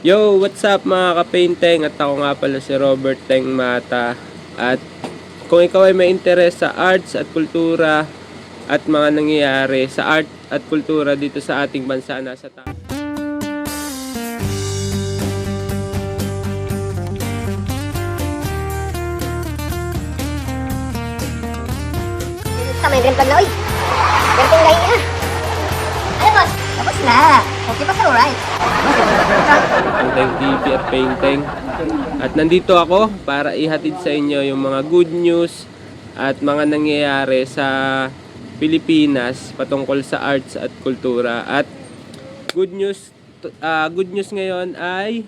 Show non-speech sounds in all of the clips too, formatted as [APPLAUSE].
Yo, what's up mga ka-painteng? At ako nga pala si Robert Teng Mata. At kung ikaw ay may interes sa arts at kultura at mga nangyayari sa art at kultura dito sa ating bansa nasa ta- Tama yung green flag na, uy. Ganting lahi na. Ano, boss? Tapos na. Okay pa, sir, alright. Painteng TV at Painteng. At nandito ako para ihatid sa inyo yung mga good news at mga nangyayari sa Pilipinas patungkol sa arts at kultura. At good news ah, good news ngayon ay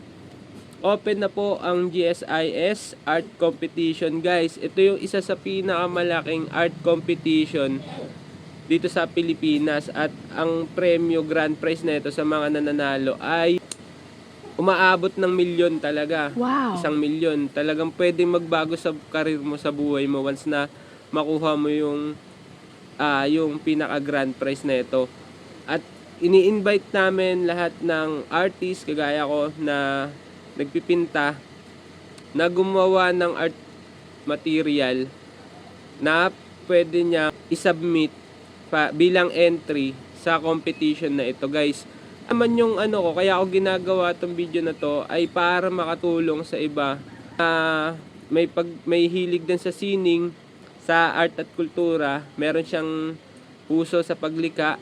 open na po ang GSIS Art Competition guys. Ito yung isa sa pinakamalaking art competition dito sa Pilipinas at ang premyo grand prize na ito sa mga nananalo ay umaabot ng milyon talaga. Wow. Isang milyon. Talagang pwedeng magbago sa karir mo sa buhay mo once na makuha mo yung ah yung pinaka grand prize na ito. At ini-invite namin lahat ng artist kagaya ko na nagpipinta na gumawa ng art material na pwede niya isubmit pa, bilang entry sa competition na ito guys. Naman yung ano ko, kaya ako ginagawa tong video na to ay para makatulong sa iba na may pag may hilig din sa sining, sa art at kultura, meron siyang puso sa paglika,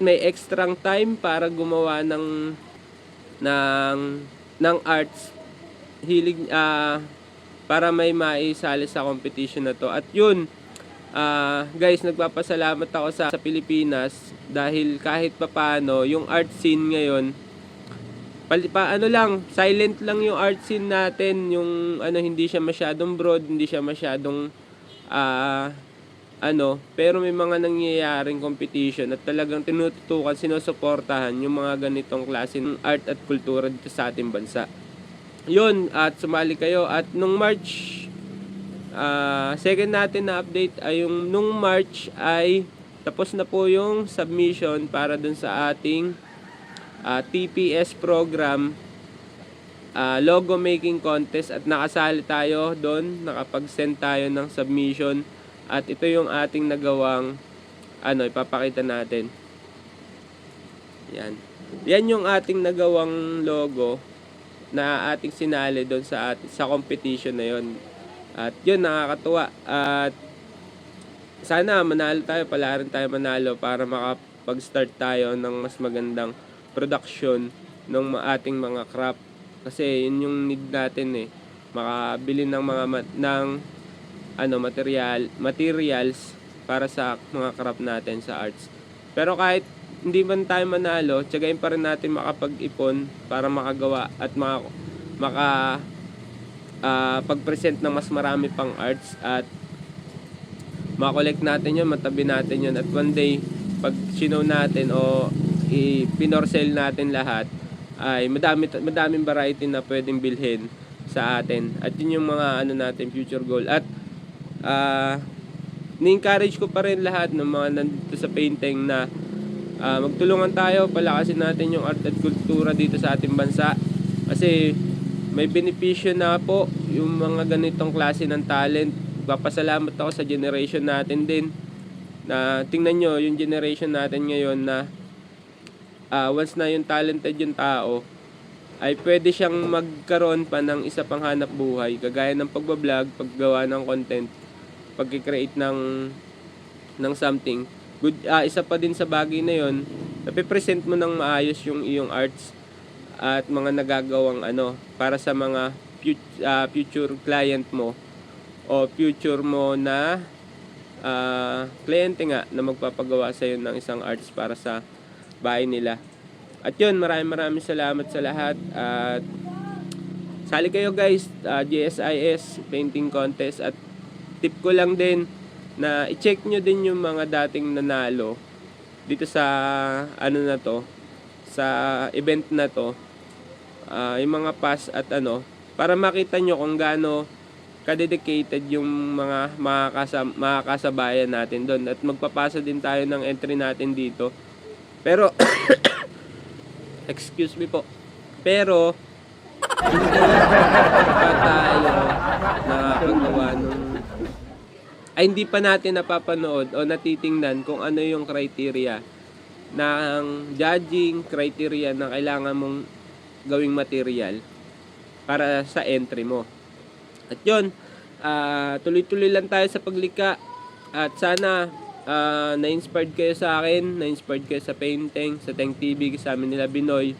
may extrang time para gumawa ng ng ng arts hilig ah para may maisali sa competition na to. At yun, ah guys, nagpapasalamat ako sa, sa Pilipinas dahil kahit papano yung art scene ngayon pali, pa, ano lang, silent lang yung art scene natin, yung ano hindi siya masyadong broad, hindi siya masyadong ah ano, pero may mga nangyayaring competition at talagang tinututukan, sinusuportahan yung mga ganitong klase ng art at kultura dito sa ating bansa. Yun, at sumali kayo. At nung March, ah, second natin na update ay yung nung March ay tapos na po yung submission para dun sa ating ah, TPS program ah, logo making contest at nakasali tayo doon, nakapag-send tayo ng submission at ito yung ating nagawang ano, ipapakita natin. Yan. Yan yung ating nagawang logo na ating sinali doon sa at, sa competition na yon. At yun nakakatuwa. At sana manalo tayo, pala rin tayo manalo para makapag-start tayo ng mas magandang production ng ating mga craft kasi yun yung need natin eh. Makabili ng mga mat- ng ano material materials para sa mga craft natin sa arts. Pero kahit hindi man tayo manalo, tiyagain pa rin natin makapag-ipon para makagawa at maka, maka ah, pag-present ng mas marami pang arts at makollect natin yun, matabi natin yun. At one day pag sinow natin o i-pinorcell natin lahat ay madami madaming variety na pwedeng bilhin sa atin. At yun yung mga ano natin future goal. At ah ni-encourage ko pa rin lahat ng mga nandito sa painting na ah, magtulungan tayo, palakasin natin yung art at kultura dito sa ating bansa. Kasi may benepisyo na po yung mga ganitong klase ng talent. Papasalamat ako sa generation natin din na tingnan nyo yung generation natin ngayon na ah, once na yung talented yung tao ay pwede siyang magkaroon pa ng isa pang hanap buhay kagaya ng pagbablog, paggawa ng content pag-create ng ng something. Good ah, isa pa din sa bagay na 'yon, nape-present mo ng maayos yung iyong arts at mga nagagawang ano para sa mga fut- ah, future client mo o future mo na ah, kliyente nga na magpapagawa sa ng isang arts para sa bahay nila. At yun, maraming maraming salamat sa lahat at sali kayo guys, ah, GSIS painting contest at tip ko lang din na i-check nyo din yung mga dating nanalo dito sa ano na to sa event na to Ah, yung mga pass at ano para makita nyo kung gaano kadedicated yung mga makakasam, makakasabayan natin doon. At magpapasa din tayo ng entry natin dito. Pero [COUGHS] excuse me po. Pero, hindi pa tayo nakakagawa nung ay hindi pa natin napapanood o natitingnan kung ano yung criteria ng judging criteria na kailangan mong gawing material para sa entry mo. At yun, ah, tuloy-tuloy lang tayo sa paglika at sana ah, na-inspired kayo sa akin, na-inspired kayo sa painting, sa Teng TV, sa amin nila Binoy,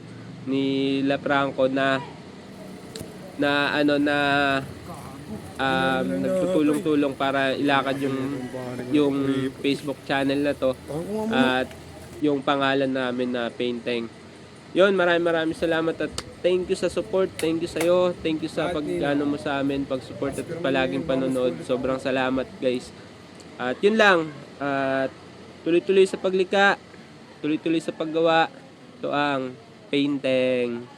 ni La Franco na na ano na um, nagtutulong-tulong para ilakad yung yung Facebook channel na to at yung pangalan namin na Painting. Yun, maraming maraming salamat at thank you sa support, thank you sa iyo, thank you sa pag ano mo sa amin, pag-support at palaging panonood. Sobrang salamat, guys. At yun lang, at tuloy-tuloy sa paglika, tuloy-tuloy sa paggawa. Ito ang Painting.